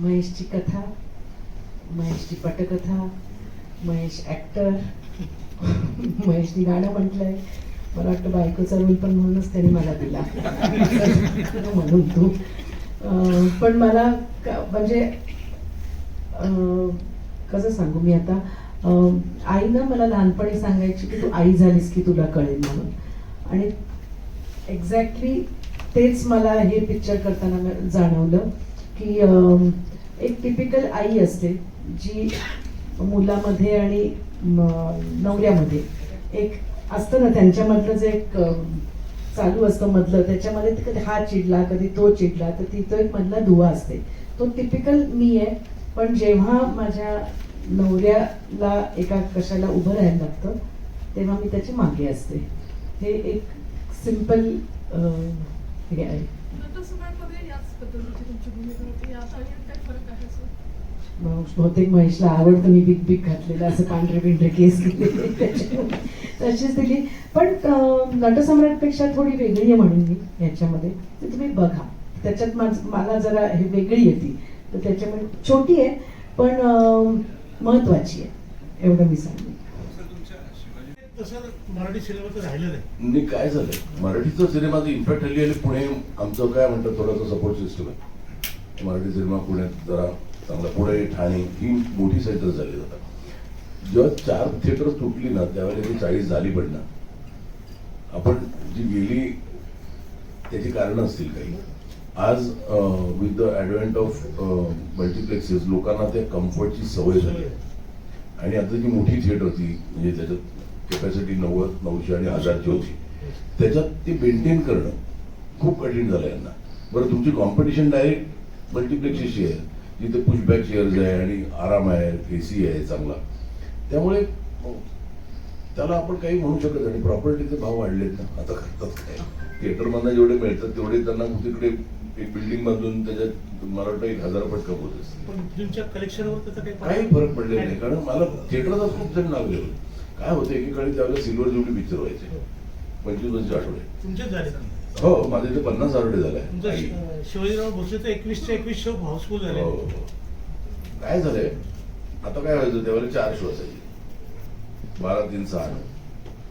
महेशची कथा महेशची पटकथा महेश ॲक्टर महेशनी गाणं म्हटलंय. मला वाटतं बायकोचा रोल पण म्हणूनच त्याने मला दिला. म्हणून तू. पण मला का म्हणजे कसं सांगू मी आता? आईनं मला लहानपणी सांगायची की तू आई झालीस की तुला कळेल म्हणून. आणि एक्झॅक्टली तेच मला हे पिक्चर करताना जाणवलं की एक टिपिकल आई असते जी मुलामध्ये आणि नवऱ्यामध्ये एक असतं ना त्यांच्यामधलं जे एक चालू असतं मधलं त्याच्यामध्ये कधी हा चिडला कधी तो चिडला तर तिथं एक मधला दुवा असते. तो टिपिकल मी आहे पण जेव्हा माझ्या नवऱ्याला एका कशाला उभं राहायला लागतं तेव्हा मी त्याच्यामागे असते. हे एक सिंपल हे आहे. बहुतेक महेशला आवडतं मी बिग बिग घातलेलं असं पांढरे पिंढरे केस तशीच दिली. पण नटसम्राटपेक्षा थोडी वेगळी आहे म्हणून मी याच्यामध्ये. ते तुम्ही बघा. त्याच्यात मला जरा हे वेगळी येते. तर त्याच्यामुळे छोटी आहे पण महत्वाची आहे. एवढं मी सांगेन. नाही काय झालं मराठीचा सिनेमा इन्फॅक्ट हल्ली हल्ली पुणे आमचं काय म्हणतात थोडासा सपोर्ट सिस्टम आहे. मराठी सिनेमा पुण्यात जरा चांगला पुणे ठाणे ही मोठी सेंटर झाली जातात जेव्हा चार थिएटर तुटली ना त्यावेळेला ती चाळीस झाली पण ना. आपण जी गेली त्याची कारणं असतील काही. आज with the advent of multiplexes लोकांना त्या कम्फर्टची सवय झाली आहे. आणि आता जी मोठी थिएटर होती म्हणजे त्याच्यात कॅपॅसिटी नव्वद नऊशे आणि हजारची होती. त्याच्यात ते मेंटेन करणं खूप कठीण झालं यांना. बरं तुमची कॉम्पिटिशन डायरेक्ट मल्टिप्लेक्सची आहे जिथे पुशबॅक चेअर्स आहे आणि आराम आहे ए सी आहे चांगला. त्यामुळे त्याला आपण काही म्हणू शकत आणि प्रॉपर्टीचे भाव वाढलेत ना. आता करतात? काय थिएटरमधनं जेवढे मिळतात तेवढे त्यांना तिकडे एक बिल्डिंग बांधून त्याच्यात मला वाटतं एक हजार पट होत असते पण तुमच्या कलेक्शनवर त्याचा काही फरक पडलेला नाही. कारण मला थिएटरचा खूप जण नाव गेलं काय होतं एकेकाळी त्यावेळेला सिल्वर जुबली पिक्चर व्हायचे. पंचवीस वर्ष आठवडे? हो माझे ते पन्नास आठवडे झाले. तुमचं शिवाजीराव भोसलेचं एकवीसचे एकवीस शो हाऊसफुल झाले. हो, हो. काय झालंय आता काय व्हायचं? त्यावेळेला चार शो असायचे. बारा तीन सहा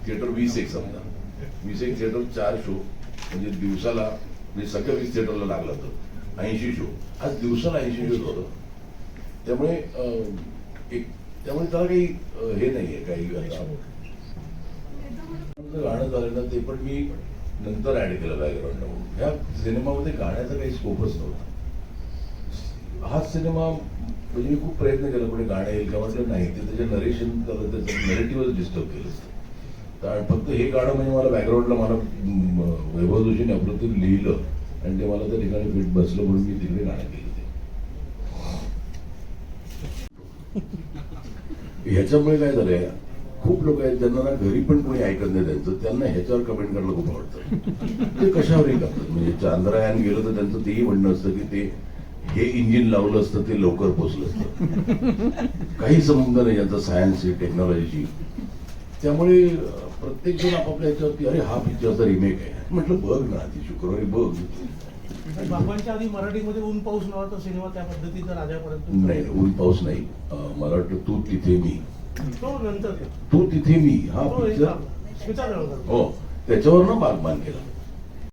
थिएटर वीस एक समजा. वीस एक थिएटर चार शो म्हणजे दिवसाला म्हणजे सगळ्या वीस थिएटरला लागला तर ऐंशी शो आज दिवसाला ऐंशी शो होतं त्यामुळे एक त्यामुळे त्याला काही हे नाहीये काही आता. आमचं गाणं झालं ना ते पण मी नंतर ऍड केलं बॅकग्राऊंड ह्या सिनेमामध्ये गाण्याचा काही स्कोपच नव्हता. हा सिनेमा म्हणजे मी खूप प्रयत्न केला कोणी गाणं येईल का म्हटलं नाही ते त्याच्या नरेशन त्याचं नरेटिव्हच डिस्टर्ब केलं असतं. तर फक्त हे गाणं म्हणजे मला बॅकग्राऊंडला मला वैभव जोशीने अप्रतिम लिहिलं आणि ते मला त्या ठिकाणी फिट बसलं म्हणून मी तिकडे गाणं केलं ते. ह्याच्यामुळे काय झालंय खूप लोक आहेत ज्यांना ना घरी पण कोणी ऐकत नाही त्यांचं. त्यांना ह्याच्यावर कमेंट करायला खूप आवडतं. ते कशावरही करतात. म्हणजे चांद्रयान गेलं तर त्यांचं तेही म्हणणं असतं की ते हे इंजिन लावलं असतं ते लवकर पोचलं असतं. काही संबंध नाही यांचा सायन्सशी टेक्नॉलॉजीशी त्यामुळे प्रत्येक जण आपापल्या ह्याच्यावरती अरे हा पिक्चरचा रिमेक आहे. म्हटलं बघ ना ती शुक्रवारी बघ. बाबांच्या आधी मराठीमध्ये ऊन पाऊस नावाचा सिनेमा त्या पद्धतीचा राजापर्यंत. नाही ऊन पाऊस नाही. मला वाटतं तू तिथे मी. तो नंतर तू तिथे मी हा पिक्चर. हो त्याच्यावर ना बागबान केला.